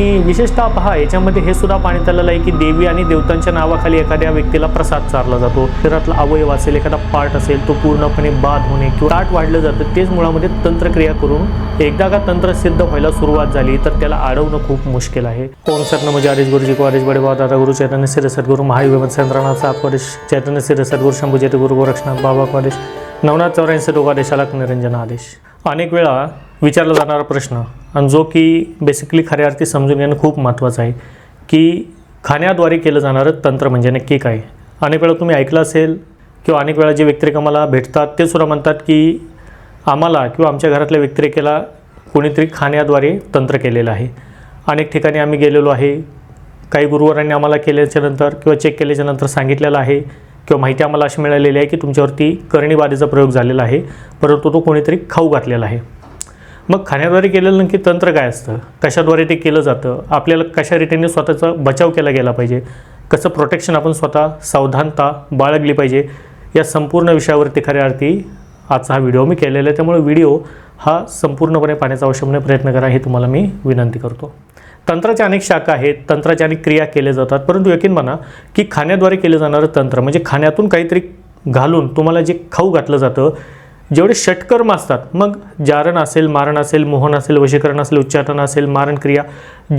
आणि विशेषतः पहा याच्यामध्ये हे सुद्धा पाणी आलेलं आहे की देवी आणि देवतांच्या नावाखाली एखाद्या व्यक्तीला प्रसाद चारला जातो. शरीरातला अवयव असेल एखादा पार्ट असेल तो पूर्णपणे बाद होणे किंवा ताट वाढलं जातं तेच मुळामध्ये तंत्रक्रिया करून एकदा का तंत्र सिद्ध व्हायला सुरुवात झाली तर त्याला अडवणं खूप मुश्किल आहे. ओम सर म्हणजे आरेश गुरुजी को आरेश बडे बाबा दादा गुरु चैतन्य सिर सद्गुरु महायुग चंद्रनाथ सात चैतन्य सिर सद्गुरु शंभू जयते गुरु गोरक्षनाथ बाबा आदेश नवनाथ चौऱ्याऐंशी लोकादेश अलक निरंजन आदेश. अनेक वेळा विचारला जाणारा प्रश्न आणि जो की बेसिकली खऱ्या अर्थी समजून घेणं खूप महत्त्वाचं आहे की खाण्याद्वारे केलं जाणारं तंत्र म्हणजे नक्की काय? अनेक वेळा तुम्ही ऐकलं असेल किंवा अनेक वेळा जे व्यक्तिरेखा मला भेटतात ते सुद्धा म्हणतात की आम्हाला किंवा आमच्या घरातल्या व्यक्तिरेखेला कोणीतरी खाण्याद्वारे तंत्र केलेलं आहे. अनेक ठिकाणी आम्ही गेलेलो आहे काही गुरुवारांनी आम्हाला केल्याच्यानंतर किंवा चेक केल्याच्यानंतर सांगितलेलं आहे किंवा माहिती आम्हाला अशी मिळालेली आहे की तुमच्यावरती करणीबाधेचा प्रयोग झालेला आहे परंतु तो कोणीतरी खाऊ घातलेला आहे. मग खाण्याद्वारे केलेलं नक्की तंत्र काय असतं? कशाद्वारे ते केलं जातं? आपल्याला कशा रीतीने स्वतःचा बचाव केला गेला पाहिजे? कसं प्रोटेक्शन आपण स्वतः सावधानता बाळगली पाहिजे? या संपूर्ण विषयावरती खऱ्या अर्थी आजचा हा व्हिडिओ मी केलेला आहे. त्यामुळे व्हिडिओ हा संपूर्णपणे पाण्याचा अवश्यपणे प्रयत्न करा हे तुम्हाला मी विनंती करतो. तंत्राच्या अनेक शाखा आहेत तंत्राच्या अनेक क्रिया केल्या जातात. परंतु यकीन म्हणा की खाण्याद्वारे केलं जाणारं तंत्र म्हणजे खाण्यातून काहीतरी घालून तुम्हाला जे खाऊ घातलं जातं जेवढे षटकर्म असतात मग जारण असेल मारण असेल मोहन असेल वशीकरण असेल उच्चाटन असेल मारण क्रिया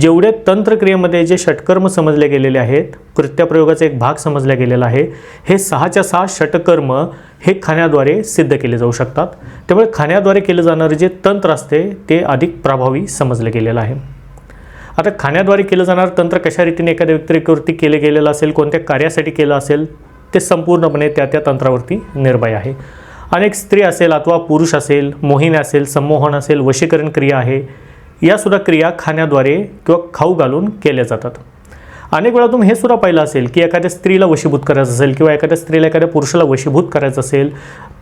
जेवढे तंत्रक्रियेमध्ये जे षटकर्म समजले गेलेले आहेत कृत्यप्रयोगाचा एक भाग समजला गेलेला आहे हे सहाच्या सहा षटकर्म हे खाण्याद्वारे सिद्ध केले जाऊ शकतात. त्यामुळे खाण्याद्वारे केलं जाणारं जे तंत्र असते ते अधिक प्रभावी समजलं गेलेलं आहे. आता खाण्याद्वारे केलं जाणारं तंत्र कशा रीतीने एखाद्या व्यक्तिरेखेवरती केलं गेलेलं असेल कोणत्या कार्यासाठी केलं असेल ते संपूर्णपणे त्या त्या तंत्रावरती निर्भय आहे. अनेक स्त्री असेल अथवा पुरुष असेल मोहिनी असेल संमोहन असेल वशीकरण क्रिया आहे यासुद्धा क्रिया खाण्याद्वारे किंवा खाऊ घालून केल्या जातात. अनेक वेळा तुम्ही हे सुद्धा पाहिलं असेल की एखाद्या स्त्रीला वशीभूत करायचं असेल किंवा एखाद्या स्त्रीला एखाद्या पुरुषाला वशीभूत करायचं असेल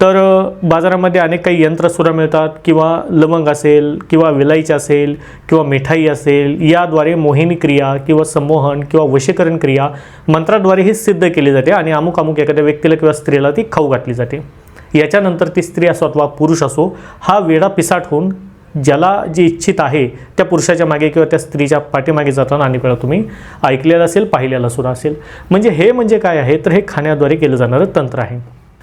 तर बाजारामध्ये अनेक काही यंत्रसुद्धा मिळतात किंवा लवंग असेल किंवा विलायची असेल किंवा मिठाई असेल याद्वारे मोहिनी क्रिया किंवा संमोहन किंवा वशीकरण क्रिया मंत्राद्वारे ही सिद्ध केली जाते आणि अमुक अमुक एखाद्या व्यक्तीला किंवा स्त्रीला ती खाऊ घातली जाते. याच्यानंतर ती स्त्री असो अथवा पुरुष असो हा वेडा पिसाट होऊन ज्याला जे इच्छित आहे त्या पुरुषाच्या मागे किंवा त्या स्त्रीच्या पाठीमागे जाताना अनेक वेळा तुम्ही ऐकलेलं असेल पाहिलेलं सुद्धा असेल. म्हणजे हे म्हणजे काय आहे? तर हे खाण्याद्वारे केलं जाणारं तंत्र आहे.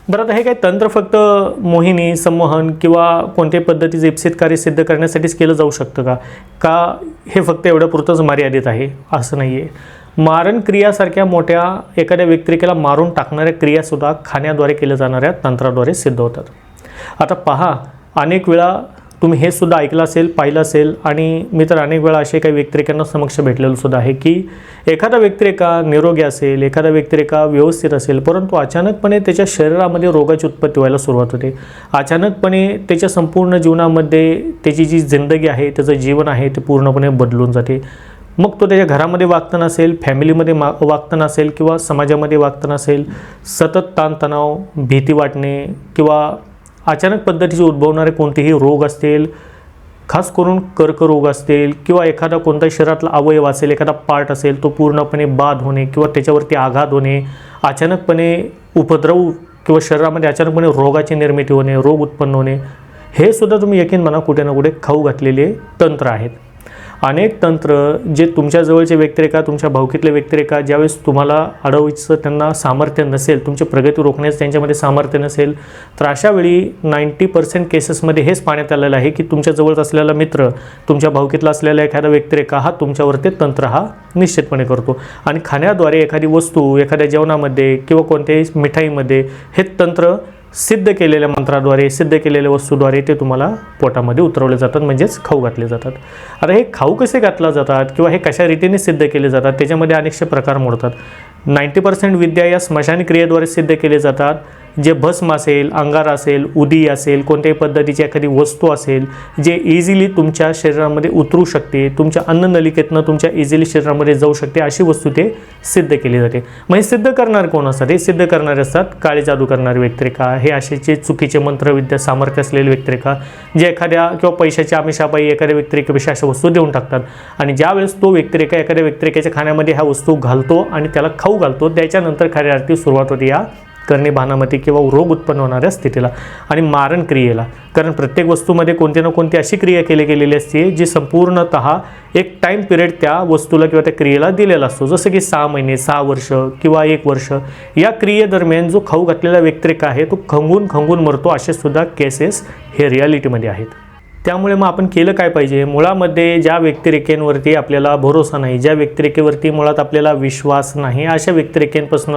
बरं आता हे काय तंत्र फक्त मोहिनी संमोहन किंवा कोणत्याही पद्धतीचं इप्सित कार्य सिद्ध करण्यासाठीच केलं जाऊ शकतं का? का हे फक्त एवढ्या पुरतंच मर्यादित आहे? असं नाही आहे मारण क्रियासारख्या मोठ्या एखाद्या व्यक्तिरेखेला मारून टाकणाऱ्या क्रियासुद्धा खाण्याद्वारे केल्या जाणाऱ्या तंत्राद्वारे सिद्ध होतात. आता पहा अनेक वेळा तुम्ही हे सुद्धा ऐकलं असेल पाहिलं असेल आणि मी तर अनेक वेळा असे काही व्यक्तिरेखांना समक्ष भेटलेलं सुद्धा आहे की एखादा व्यक्तिरेखा निरोगी असेल एखादा व्यक्तिरेखा व्यवस्थित असेल परंतु अचानकपणे त्याच्या शरीरामध्ये रोगाची उत्पत्ती व्हायला सुरुवात होते. अचानकपणे त्याच्या संपूर्ण जीवनामध्ये त्याची जी जिंदगी आहे त्याचं जीवन आहे ते पूर्णपणे बदलून जाते. मग तो त्याच्या घरामध्ये वागताना असेल फॅमिलीमध्ये मा वागताना असेल किंवा समाजामध्ये वागताना असेल सतत ताणतणाव भीती वाटणे किंवा अचानक पद्धतीचे उद्भवणारे कोणतेही रोग असतील खास करून कर्करोग असतील किंवा एखादा कोणत्या शरीरातला अवयव असेल एखादा पार्ट असेल तो पूर्णपणे बाद होणे किंवा त्याच्यावरती आघात होणे अचानकपणे उपद्रव किंवा शरीरामध्ये अचानकपणे रोगाची निर्मिती होणे रोग उत्पन्न होणे हे सुद्धा तुम्ही यकीन म्हणा कुठे ना कुठे खाऊ घातलेले तंत्र आहेत. अनेक तंत्र जे तुमच्या जवळचे व्यक्तिरेखा तुमच्या भावकीतले व्यक्तिरेखा ज्यावेळेस तुम्हाला अडवायचं त्यांना सामर्थ्य नसेल तुमची प्रगती रोखण्याचं त्यांच्यामध्ये सामर्थ्य नसेल तर अशा वेळी नाईंटी पर्सेंट केसेसमध्ये हेच पाण्यात आलेलं आहे की तुमच्याजवळच असलेला मित्र तुमच्या भावकीतला असलेला एखादा व्यक्तिरेखा हा तुमच्यावरती तंत्र हा निश्चितपणे करतो. आणि खाण्याद्वारे एखादी वस्तू एखाद्या जेवणामध्ये किंवा कोणत्याही मिठाईमध्ये हे तंत्र सिद्ध केलेल्या मंत्राद्वारे सिद्ध केलेल्या वस्तूद्वारे ते तुम्हाला पोटामध्ये उतरवले जातात म्हणजेच खाऊ घातले जातात. आता हे खाऊ कसे घातला जातात किंवा हे कशा रीतीने सिद्ध केले जातात त्याच्यामध्ये अनेकशे प्रकार मोडतात. नाईंटी पर्सेंट विद्या या स्मशान क्रियेद्वारे सिद्ध केले जातात. जे भस्म असेल अंगार असेल उदी असेल कोणत्याही पद्धतीची एखादी वस्तू असेल जे इझिली तुमच्या शरीरामध्ये उतरू शकते तुमच्या अन्ननलिकेतनं तुमच्या इझिली शरीरामध्ये जाऊ शकते अशी वस्तू ते सिद्ध केली जाते. म्हणजे सिद्ध करणारे कोण असतात? हे सिद्ध करणारे असतात काळी जादू करणारे व्यक्तिरेखा. हे असेचे चुकीचे मंत्रविद्या सामर्थ्य असलेले व्यक्तिरेखा जे एखाद्या किंवा पैशाच्या आमिषापायी एखाद्या व्यक्तिरेखेपेक्षा अशा वस्तू देऊन टाकतात. आणि ज्यावेळेस तो व्यक्तिरेखा एखाद्या व्यक्तिरेखेच्या खाण्यामध्ये ह्या वस्तू घालतो आणि त्याला खाऊ घालतो त्याच्यानंतर खऱ्या अर्थी सुरुवात होते या करणे भानामती किंवा रोग उत्पन्न होणाऱ्या स्थितीला आणि मारण क्रियेला. कारण प्रत्येक वस्तूमध्ये कोणती ना कोणती अशी क्रिया केली गेलेली असते जी संपूर्णतः एक टाईम पिरियड त्या वस्तूला किंवा त्या क्रियेला दिलेला असतो. जसं की सहा महिने सहा वर्ष किंवा एक वर्ष या क्रियेदरम्यान जो खाऊ घातलेला व्यक्तिरेक आहे तो खंगून खंगून मरतो असे सुद्धा केसेस हे रियालिटीमध्ये आहेत. त्यामुळे मग आपण केलं काय पाहिजे? मुळामध्ये ज्या व्यक्तिरेखेंवरती आपल्याला भरोसा नाही ज्या व्यक्तिरेखेवरती मुळात आपल्याला विश्वास नाही अशा व्यक्तिरेखेंपासून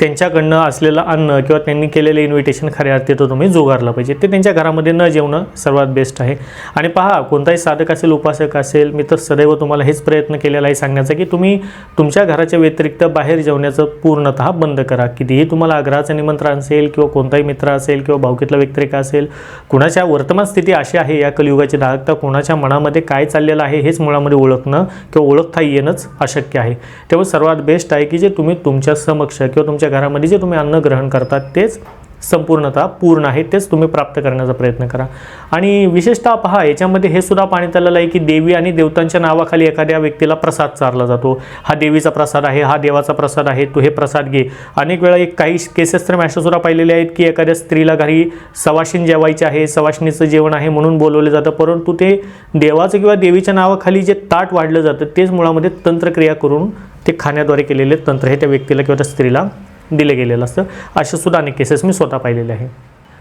त्यांच्याकडनं असलेलं अन्न किंवा त्यांनी केलेलं इन्व्हिटेशन खऱ्या अर्थी तुम्ही जुगारलं पाहिजे. ते त्यांच्या घरामध्ये न जेवणं सर्वात बेस्ट आहे. आणि पहा कोणताही साधक असेल उपासक असेल मी तर सदैव तुम्हाला हेच प्रयत्न केलेला आहे सांगण्याचा की तुम्ही तुमच्या घराच्या व्यतिरिक्त बाहेर जेवण्याचं पूर्णतः बंद करा. कितीही तुम्हाला आग्रहाचं निमंत्रण असेल किंवा कोणताही मित्र असेल किंवा भावकीतला व्यक्तिरेखा असेल कुणाच्या वर्तमान स्थिती अशी आहे या कलियुगाची दाहकता कोणाच्या मनामध्ये काय चाललेलं आहे हेच मुळामध्ये ओळखणं किंवा ओळखता येणंच अशक्य आहे. त्यामुळे सर्वात बेस्ट आहे की जे तुम्ही तुमच्या समक्ष किंवा तुमच्या घरामध्ये जे तुम्ही अन्न ग्रहण करतात तेच संपूर्णतः पूर्ण आहे तेच तुम्ही प्राप्त करण्याचा प्रयत्न करा. आणि विशेषतः पहा याच्यामध्ये हे सुद्धा पाण्यात आलेलं आहे की देवी आणि देवतांच्या नावाखाली एखाद्या व्यक्तीला प्रसाद चारला जातो. हा देवीचा प्रसाद आहे हा देवाचा प्रसाद आहे तू हे प्रसाद घे. अनेक वेळा एक काही केसेस तर मी अशा सुद्धा पाहिलेले आहेत की एखाद्या स्त्रीला घरी सवाशीन जेवायचे आहे सवाशिनीचं जेवण आहे म्हणून बोलवलं जातं परंतु ते देवाचं किंवा देवीच्या नावाखाली जे ताट वाढलं जातं तेच मुळामध्ये तंत्रक्रिया करून ते खाण्याद्वारे केलेले तंत्र हे त्या व्यक्तीला किंवा त्या स्त्रीला दिले गेलेलं असतं. असे सुद्धा अनेक केसेस मी स्वतः पाहिलेले आहे.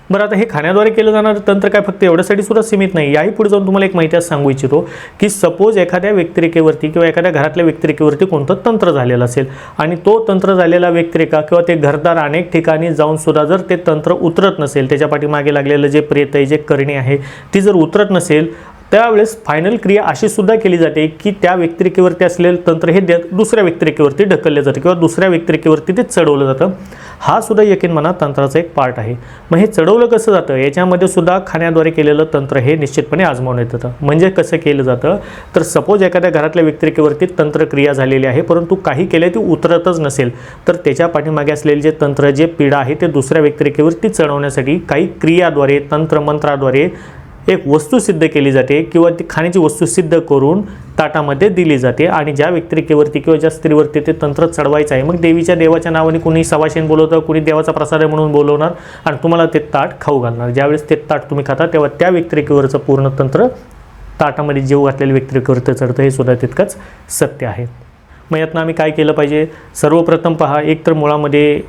बरं आता हे खाण्याद्वारे केलं जाणारं तंत्र काय? फक्त एवढ्यासाठी सुद्धा सीमित नाही. याही पुढे जाऊन तुम्हाला एक माहिती सांगू इच्छितो की सपोज एखाद्या व्यक्तिरेखेवरती किंवा एखाद्या घरातल्या व्यक्तिरेखेवरती कोणतं तंत्र झालेलं असेल आणि तो तंत्र झालेला व्यक्तिरेखा किंवा ते घरदार अनेक ठिकाणी जाऊन सुद्धा जर ते तंत्र उतरत नसेल त्याच्या पाठीमागे लागलेलं जे प्रेत आहे जे करणी आहे ती जर उतरत नसेल त्यावेळेस फायनल क्रिया अशी सुद्धा केली जाते की त्या व्यक्तिरेखेवरती असलेलं तंत्र हे दुसऱ्या व्यक्तिरेखेवरती ढकललं जातं किंवा दुसऱ्या व्यक्तिरेखेवरती ते चढवलं जातं. हा सुद्धा यकीन म्हणा तंत्राचा एक पार्ट आहे. मग हे चढवलं कसं जातं? याच्यामध्ये सुद्धा खाण्याद्वारे केलेलं तंत्र हे निश्चितपणे आजमावण्यात येतं म्हणजे कसं केलं जातं? तर सपोज एखाद्या घरातल्या व्यक्तिरेखेवरती तंत्रक्रिया झालेली आहे परंतु काही केले ती उतरतच नसेल तर त्याच्या पाठीमागे असलेले जे तंत्र जे पीडा आहे ते दुसऱ्या व्यक्तिरेखेवरती चढवण्यासाठी काही क्रियाद्वारे तंत्रमंत्राद्वारे एक वस्तू सिद्ध केली जाते किंवा ती खाण्याची वस्तू सिद्ध करून ताटामध्ये दिली जाते आणि ज्या व्यक्तिरेखेवरती किंवा ज्या स्त्रीवरती ते तंत्र चढवायचं आहे मग देवीच्या देवाच्या नावाने कुणी सवाशेन बोलवतं कुणी देवाचा प्रसाद आहे म्हणून बोलवणार आणि तुम्हाला ते ताट खाऊ घालणार. ज्यावेळेस ते ताट तुम्ही खाता तेव्हा त्या व्यक्तिरेखेवरचं पूर्ण तंत्र ताटामध्ये जीव घातलेल्या व्यक्तिरेखेवरती चढतं हे सुद्धा तितकंच सत्य आहे. मग यातनं आम्ही काय केलं पाहिजे? सर्वप्रथम पहा एक तर मुळामध्ये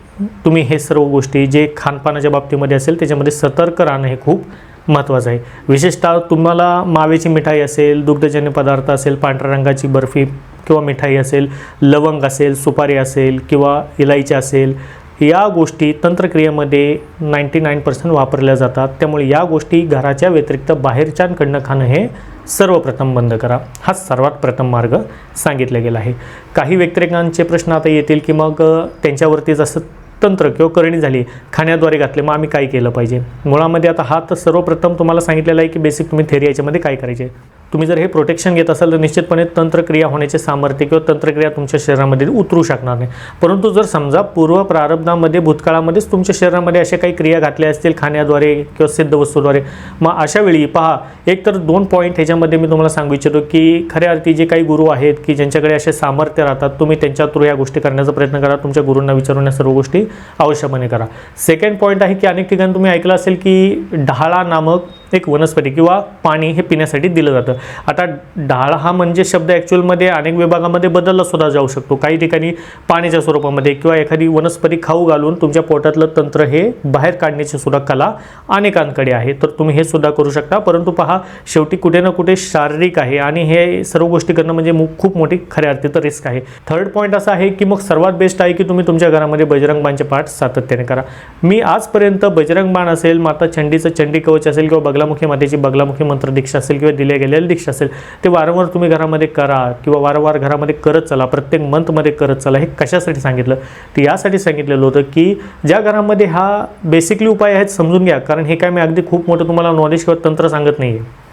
तुम्ही हे सर्व गोष्टी जे खानपानाच्या बाबतीमध्ये असेल त्याच्यामध्ये सतर्क राहणं हे खूप महत्त्वाचं आहे. विशेषतः तुम्हाला मावेची मिठाई असेल दुग्धजन्य पदार्थ असेल पांढऱ्या रंगाची बर्फी किंवा मिठाई असेल लवंग असेल सुपारी असेल किंवा इलायची असेल या गोष्टी तंत्रक्रियेमध्ये नाईंटी नाईन पर्सेंट वापरल्या जातात. त्यामुळे या गोष्टी घराच्या व्यतिरिक्त बाहेरच्यांकडनं खाणं हे सर्वप्रथम बंद करा. हा सर्वात प्रथम मार्ग सांगितला गेला आहे. काही व्यतिरेकांचे प्रश्न आता येतील की मग त्यांच्यावरती जसं तंत्र किंवा करणी झाली खाण्याद्वारे घातले मग आम्ही काय केलं पाहिजे? मुळामध्ये आता हा तर सर्वप्रथम तुम्हाला सांगितलेलं आहे की बेसिक तुम्ही थेरी याच्यामध्ये काय करायचे? तुम्ही जर हे प्रोटेक्शन घेत असाल तर निश्चितपणे तंत्रक्रिया होण्याचे सामर्थ्य किंवा तंत्रक्रिया तुमच्या शरीरामध्ये उतरू शकणार नाही. परंतु जर समजा पूर्व प्रारब्धामध्ये भूतकाळामध्येच तुमच्या शरीरामध्ये अशा काही क्रिया घातल्या असतील खाण्याद्वारे किंवा सिद्ध वस्तूद्वारे मग अशा वेळी पहा एक तर दोन पॉईंट ह्याच्यामध्ये मी तुम्हाला सांगू इच्छितो की खऱ्या अर्थी जे काही गुरु आहेत की ज्यांच्याकडे असे सामर्थ्य राहतात तुम्ही त्यांच्या थ्रू या गोष्टी करण्याचा प्रयत्न करा तुमच्या गुरूंना विचारून या सर्व गोष्टी आवश्यकपणे करा. सेकंड पॉईंट आहे की अनेक ठिकाणी तुम्ही ऐकलं असेल की ढाळा नामक एक वनस्पती किंवा पाणी हे पिण्यासाठी दिलं जातं. आता ढाळ हा म्हणजे शब्द ॲक्च्युअलमध्ये अनेक विभागामध्ये बदलला सुद्धा जाऊ शकतो. काही ठिकाणी पाण्याच्या स्वरूपामध्ये किंवा एखादी वनस्पती खाऊ घालून तुमच्या पोटातलं तंत्र हे बाहेर काढण्याची सुद्धा कला अनेकांकडे आहे. तर तुम्ही हे सुद्धा करू शकता. परंतु पहा शेवटी कुठे ना कुठे शारीरिक आहे आणि हे सर्व गोष्टी करणं म्हणजे खूप मोठी खऱ्या अर्थी तर रिस्क आहे. थर्ड पॉईंट असा आहे की मग सर्वात बेस्ट आहे की तुम्ही तुमच्या घरामध्ये बजरंग बाणचे पाठ सातत्याने करा. मी आजपर्यंत बजरंग बाण असेल माता चंडीचं चंडी कवच असेल किंवा बगलामुखी मातेची बगलामुखी मंत्र दीक्षा असेल किंवा दिल्या गेलेली दीक्षा असेल ते वारंवार तुम्ही घरामध्ये करा किंवा वारंवार घरामध्ये करत चला प्रत्येक मंथमध्ये करत चला हे कशासाठी सांगितलं? तर यासाठी सांगितलेलं होतं की ज्या घरामध्ये हा बेसिकली उपाय आहेत समजून घ्या. कारण हे काय मी अगदी खूप मोठं तुम्हाला नॉलेज किंवा तंत्र सांगत नाही आहे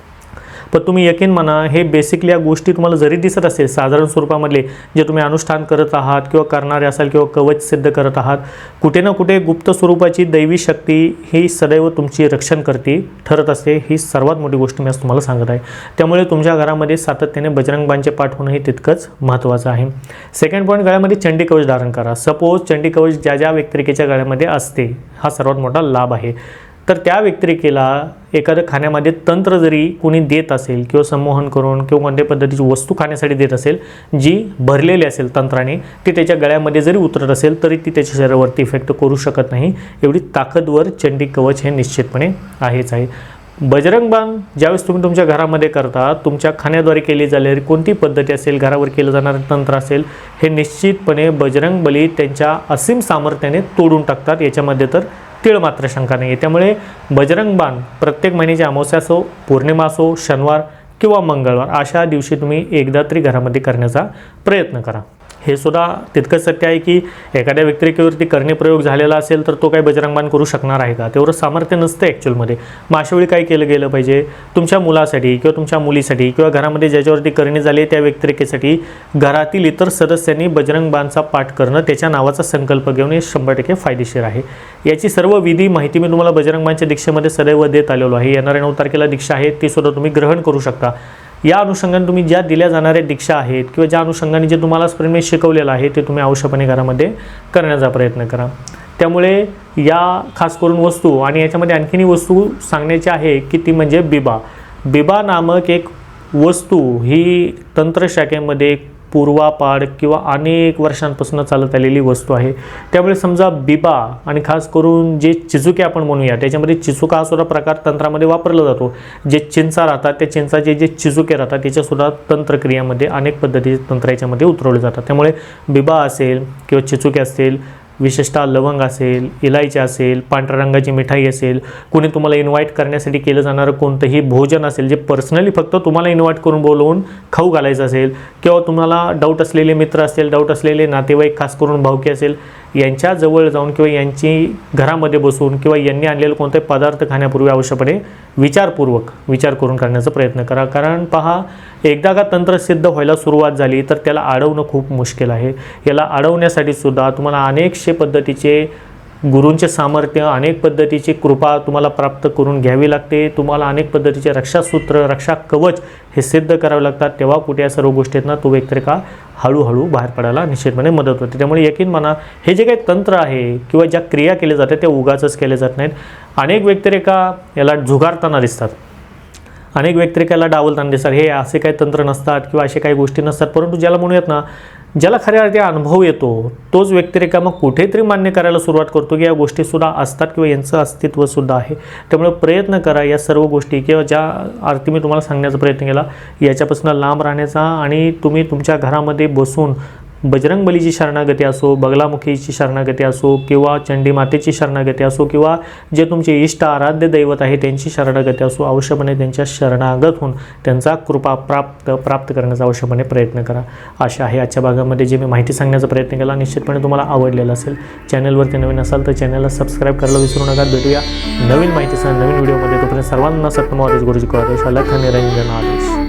पण तुम्ही यकीन म्हणा हे बेसिकली या गोष्टी तुम्हाला जरी दिसत असेल साधारण स्वरूपामधले जे तुम्ही अनुष्ठान करत आहात किंवा करणारे असाल किंवा कवच सिद्ध करत आहात कुठे ना कुठे गुप्त स्वरूपाची दैवी शक्ती ही सदैव तुमची रक्षण करते ठरत असते. ही सर्वात मोठी गोष्ट मी आज तुम्हाला सांगत आहे. त्यामुळे तुमच्या घरामध्ये सातत्याने बजरंगबांचे पाठ होणं हे तितकंच महत्त्वाचं आहे. सेकंड पॉईंट गळ्यामध्ये चंडी कवच धारण करा. सपोज चंडी कवच ज्या ज्या व्यक्तिरेखेच्या गळ्यामध्ये असते हा सर्वात मोठा लाभ आहे. तर त्या व्यक्तिरेखेला एखादं खाण्यामध्ये तंत्र जरी कोणी देत असेल किंवा संमोहन करून किंवा कोणत्या पद्धतीची वस्तू खाण्यासाठी देत असेल जी भरलेली असेल तंत्राने ती त्याच्या गळ्यामध्ये जरी उतरत असेल तरी ती त्याच्या शरीरावरती इफेक्ट करू शकत नाही. एवढी ताकदवर चंडी कवच हे निश्चितपणे आहेच आहे. बजरंग बाण ज्यावेळेस तुम्ही तुमच्या घरामध्ये करता तुमच्या खाण्याद्वारे केली जाणारी कोणती पद्धती असेल घरावर केलं जाणारं तंत्र असेल हे निश्चितपणे बजरंग बली त्यांच्या असीम सामर्थ्याने तोडून टाकतात. याच्यामध्ये तर तीळ मात्र शंका नाही आहे त्यामुळे बजरंग बाण प्रत्येक महिन्याची अमावस्या असो पौर्णिमा असो शनिवार किंवा मंगळवार अशा दिवशी तुम्ही एकदा तरी घरामध्ये करण्याचा प्रयत्न करा. हे सुद्धा तितकंच सत्य आहे की एखाद्या व्यक्तिरेखेवरती करणे प्रयोग झालेला असेल तर तो काही बजरंगबाण करू शकणार आहे का? तेवढं सामर्थ्य नसतं ॲक्च्युअलमध्ये मग अशा वेळी काय केलं गेलं पाहिजे? तुमच्या मुलासाठी किंवा तुमच्या मुलीसाठी किंवा घरामध्ये ज्याच्यावरती करणे झाले त्या व्यक्तिरेखेसाठी घरातील इतर सदस्यांनी बजरंगबाणचा पाठ करणं त्याच्या नावाचा संकल्प घेऊन हे शंभर टक्के फायदेशीर आहे. याची सर्व विधी माहिती मी तुम्हाला बजरंगबाणच्या दीक्षेमध्ये सदैव देत आलेलो आहे. येणाऱ्या नऊ तारखेला दीक्षा आहे ती सुद्धा तुम्ही ग्रहण करू शकता. या अनुषंगाने तुम्ही ज्या दिल्या जाणाऱ्या दीक्षा आहेत किंवा ज्या अनुषंगाने जे तुम्हाला स्प्रेमी शिकवलेलं आहे ते तुम्ही अवश्यपणे घरामध्ये करण्याचा प्रयत्न करा. त्यामुळे या खास करून वस्तू आणि याच्यामध्ये आणखीनही वस्तू सांगण्याची आहे की ती म्हणजे बिबा. बिबा नामक एक वस्तू ही तंत्रशाखेमध्ये पूर्वापाड किंवा अनेक वर्षांपासून चालत आलेली वस्तू आहे. त्यामुळे समजा बिबा आणि खास करून जे चिचुके आपण म्हणूया त्याच्यामध्ये चिचुका हा सुद्धा प्रकार तंत्रामध्ये वापरला जातो. जे चिंचा राहतात त्या चिंचाचे जे चिचुके राहतात त्याच्यासुद्धा तंत्रक्रियामध्ये अनेक पद्धतीचे तंत्र याच्यामध्ये उतरवले जातात. त्यामुळे बिबा असेल किंवा चिचुके असतील विशेषतः लवंग असेल इलायची असेल पांढऱ्या रंगाची मिठाई असेल कुणी तुम्हाला इन्व्हाइट करण्यासाठी केलं जाणारं कोणतंही भोजन असेल जे पर्सनली फक्त तुम्हाला इन्व्हाइट करून बोलवून खाऊ घालायचं असेल किंवा तुम्हाला डाऊट असलेले मित्र असतील डाऊट असलेले नातेवाईक खास करून भावकी असेल यांच्या जवळ जाऊन किंवा यांची घरामध्ये बसून किंवा यांनी आणलेले कोणते पदार्थ खाण्यापूर्वी आवश्यकपणे विचारपूर्वक विचार करून करण्याचा प्रयत्न करा. कारण पहा एकदा का तंत्र सिद्ध व्हायला सुरुवात झाली तर त्याला अडवणं खूप मुश्किल आहे. याला अडवण्यासाठी सुद्धा तुम्हाला अनेकशे पद्धतीचे गुरूंचे सामर्थ्य अनेक पद्धतीची कृपा तुम्हाला प्राप्त करून घ्यावी लागते. तुम्हाला अनेक पद्धतीचे रक्षासूत्र रक्षा कवच हे सिद्ध करावे लागतात. तेव्हा कुठे या सर्व गोष्टींना तो व्यक्तिरेखा हळूहळू बाहेर पडायला निश्चितपणे मदत होते. त्यामुळे यकीन म्हणा हे जे काही तंत्र आहे किंवा ज्या क्रिया केल्या जातात त्या उगाचच केल्या जात नाहीत. अनेक व्यक्तिरेखा याला झुगारताना दिसतात. अनेक व्यक्तिरेखाला डावलताना दिसतात. हे असे काही तंत्र नसतात किंवा असे काही गोष्टी नसतात. परंतु ज्याला म्हणूयात ना ज्याला खऱ्या अर्थी अनुभव येतो तोच व्यक्तिरेखा मग कुठेतरी मान्य करायला सुरुवात करतो की या गोष्टीसुद्धा असतात किंवा यांचं अस्तित्वसुद्धा आहे. त्यामुळे प्रयत्न करा या सर्व गोष्टी किंवा ज्या अर्थी मी तुम्हाला सांगण्याचा प्रयत्न केला याच्यापासून लांब राहण्याचा आणि तुम्ही तुमच्या घरामध्ये बसून बजरंगबलीची शरणागती असो बगलामुखीची शरणागती असो किंवा चंडी मातेची शरणागती असो किंवा जे तुमचे इष्ट आराध्य दैवत आहे त्यांची शरणागती असो अवश्यपणे त्यांच्या शरणागत होऊन त्यांचा कृपा प्राप्त प्राप्त करण्याचा अवश्यपणे प्रयत्न करा. अशा आहे आजच्या भागामध्ये जे मी माहिती सांगण्याचा प्रयत्न केला. निश्चितपणे तुम्हाला आवडलेला असेल चॅनलवरती नवीन असाल तर चॅनलला सबस्क्राईब करायला विसरू नका. भेटूया नवीन माहितीसह नवीन व्हिडिओमध्ये. तोपर्यंत सर्वांना सत्यम आदेश गुरुजी को आदेश. अलख निरंजन आदेश